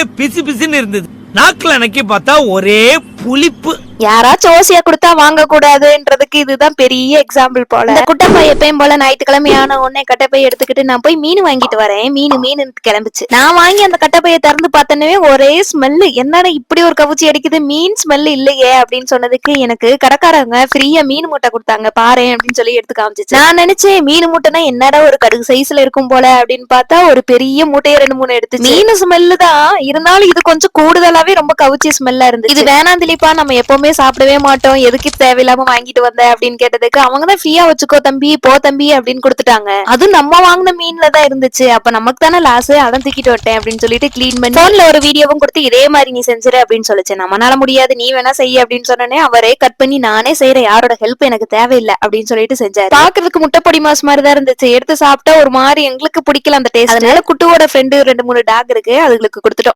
பிசு பிசுன்னு இருந்தது. நாக்குல நக்கி பார்த்தா ஒரே புளிப்பு. யாராச்சும் ஓசியா கொடுத்தா வாங்க கூடாதுன்றதுக்கு இதுதான் பெரிய எக்ஸாம்பிள் போல. இந்த குட்டப்பை எப்பயும் போல ஞாயிற்றுக்கிழமை ஆன உடனே கட்டப்பை எடுத்துக்கிட்டு நான் போய் மீன் வாங்கிட்டு வரேன். மீன் மீன் கிளம்பிச்சு. நான் வாங்கி அந்த கட்டப்பையை திறந்து பார்த்தனே ஒரே ஸ்மெல்லு என்னடா இப்படி ஒரு கவுச்சி அடிக்குது? மீன் ஸ்மெல் இல்லையே அப்படின்னு சொன்னதுக்கு எனக்கு கடைக்காரங்க ஃப்ரீயா மீன் முட்டை கொடுத்தாங்க. பாரு அப்படின்னு சொல்லி எடுத்து காமிச்சிச்சு. நான் நினைச்சேன் மீன் முட்டைனா என்னடா ஒரு கடுகு சைஸ்ல இருக்கும் போல அப்படின்னு பார்த்தா ஒரு பெரிய மூட்டையை ரெண்டு மூணு எடுத்து மீன் ஸ்மெல்லு தான். இருந்தாலும் இது கொஞ்சம் கூடுதலாவே ரொம்ப கவுச்சி ஸ்மெல்லா இருந்துச்சு. இது வேணாம் திலீப்பா. நம்ம எப்பவுமே சாப்பிடவே மாட்டோம். எதுக்கு தேவையில்லாம வாங்கிட்டு வந்த அப்படின்னு கேட்டதுக்கு அவங்க தான் ஃப்ரீயா வச்சுக்கோ தம்பி போ தம்பி அப்படின்னு கொடுத்துட்டாங்க. அதுவும் நம்ம வாங்கின மீன்ல தான் இருந்துச்சு. அப்ப நமக்கு தானே லாஸ் அதான் தூக்கிட்டு விட்டேன் அப்படின்னு சொல்லிட்டு கிளீன் பண்ணி போன்ல ஒரு வீடியோவும் கொடுத்து இதே மாதிரி நீ செஞ்சிரு அப்படின்னு சொல்லிச்சு. நம்மளால முடியாது நீ வேணா செய்ய அப்படின்னு சொன்னனே அவரே கட் பண்ணி நானே செய்யற யாரோட ஹெல்ப் எனக்கு தேவையில்லை அப்படின்னு சொல்லிட்டு செஞ்சாரு. பாக்குறதுக்கு முட்டைப்பொடி மாஸ் மாதிரி தான் இருந்துச்சு. எடுத்து சாப்பிட்டா ஒரு மாதிரி எங்களுக்கு பிடிக்கல அந்த டேஸ்ட் அதனால குட்டுவோட ஃப்ரெண்டு ரெண்டு மூணு டாக் இருக்கு. அதுகளுக்கு கொடுத்துட்டோம்.